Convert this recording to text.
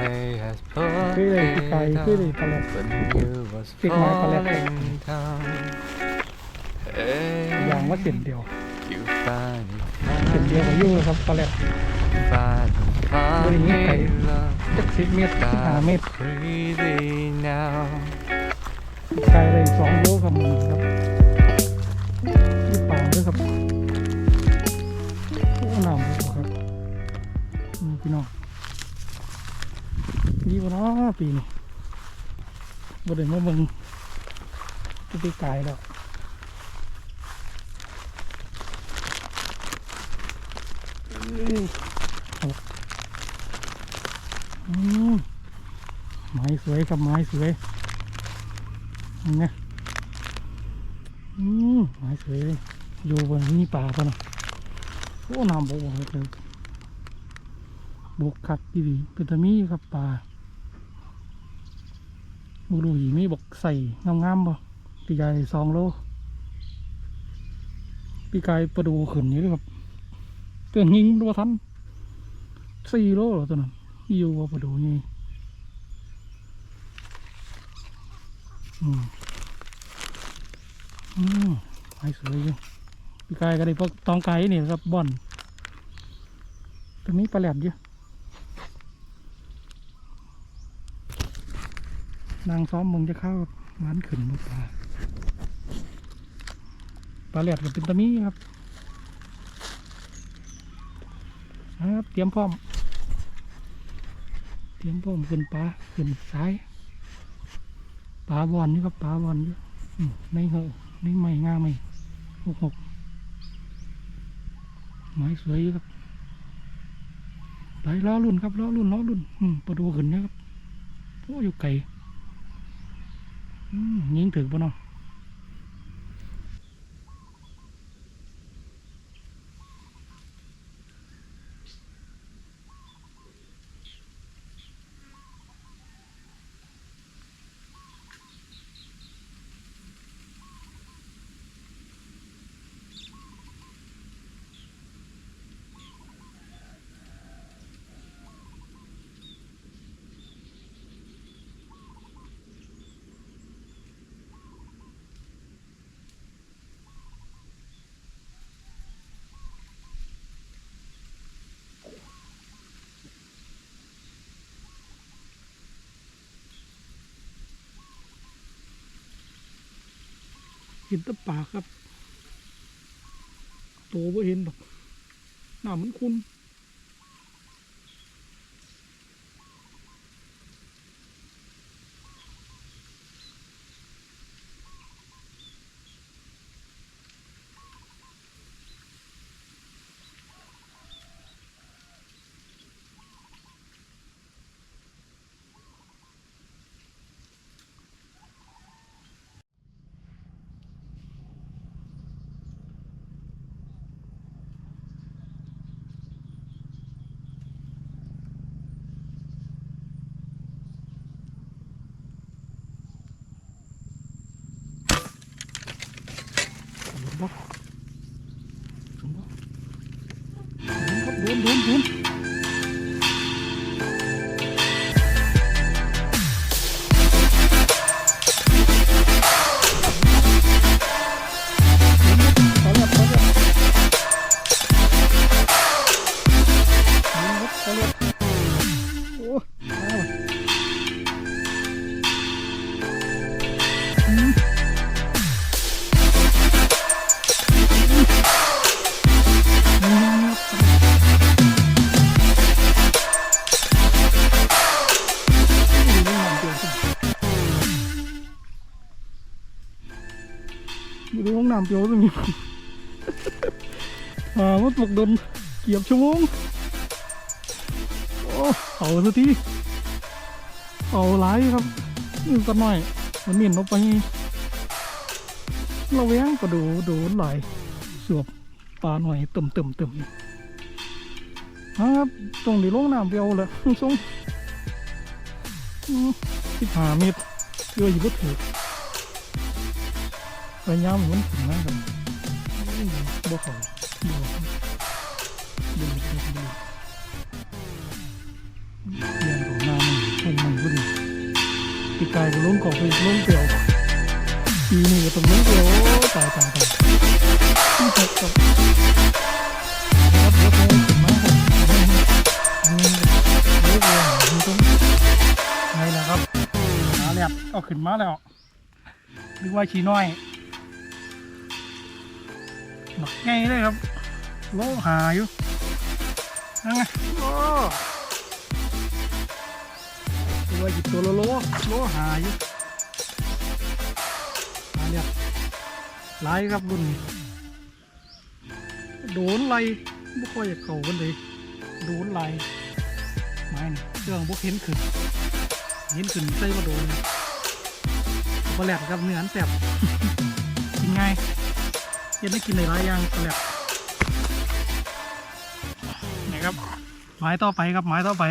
may has คือเลยปีไก่ put คือเลยตลอด when you was ปิดไม้ตอนแรก falling down. อย่างว่าเส้นเดียว you finally เส้นเดียวของยูครับตอนแรก finally บเวณไก่ find love จักสิบเมตรสิบห้าเมตร crazy now. ไกลเลยสองโลครับมันครับ นี่วะเนาะปีนี้บ่ได้มาเบิ่งจะไปไกลแล้วเอ้ยเอาอืมไม้สวยครับไม้สวยเห็นไหมอืมหายสวยอยู่บนนี้ป่าปะเนาะโอ้น้ำบกเลยบกคักดีดีเป็นตะมีครับป่า บุรุหีมีบอกใส่งามๆบ่ปีกายสองโลปีกายประดูขึ้นอยู่ด้วยครับเตือนยิงตัวทันสี่โลเหรอตัวนั้นอยู่ว่าประดูนี่อืมอืมไม้สวยอยู่พี่กายก็ได้พวกตองไก่นี่ครับบ่อนตรงนี้ปลาแหลมอยู่ นางซ้อมมึงจะเข้าร้านขึ้นมาปลาปลาแหลมกับเป็นตะมีครับครับเตรียมพร้อม เตรียมพร้อมขึ้นปลาขึ้นซ้ายปลาบอลนี่ครับปลาบอลในเหอะในใหม่งามไหมหกหกไม้สวยครับไปล้อรุ่นครับล้อรุ่นล้อรุ่นอืมประตูขึ้นนะครับโอ้อยู่ไกล ยิงถึงปะเนาะ เห็นตะปากครับ โตบ่เห็นดอกหน้ามันคุณโดน บ่โดนบ่โดนค อยู่ในห้องน้ำเปียวตรงนี้ อ่ามันตกโดนเกียบชั่วโมงโอ้เอาสักทีเอาหลายครับนี่ก็น้อย มันมีนออกไปเราแวงก็ดูดูหลายสวบปลาหน่อยเติมเติมเติมนี่ครับตรงนี้ลงน้ำเปียวเลยส่งสิบห้าเมตรเยอะอยู่บ่ถือ พยายามมันถึงมากเลยบ่เขาบ่บ่บ่บ่เรียนของน้พอดีปีกายก็ล้นกอกไปล้นเปลี่ยวปีนี้ก็ต้องล้นเปลี่ยวตายตายตายที่เจ็บกับครับรถแรงขึ้นมาครับอืมรถแรงมันต้องไงนะครับมาแล้วเอาขึ้นมาแล้วนึกว่าชีน้อย หนักไงเลยครับโลหาอยู่นั่นไงโอ้ตัวหยิบตัวโลโลโลหาอยู่มาเนี่ยไล่ครับรุ่นนี้โดนไล่ไม่ค่อยอยากเข่ากันเลยโดนไล่ไม้นี่เครื่องพวกเห็นขึ้นเห็นขึ้นใส่มาโดนปลาแหลดกับเนื้อแสบกินง่าย ยังได้กินหลายอย่างปลาแหลดนี่ครับไม้ต่อไปครับไม้ต่อไป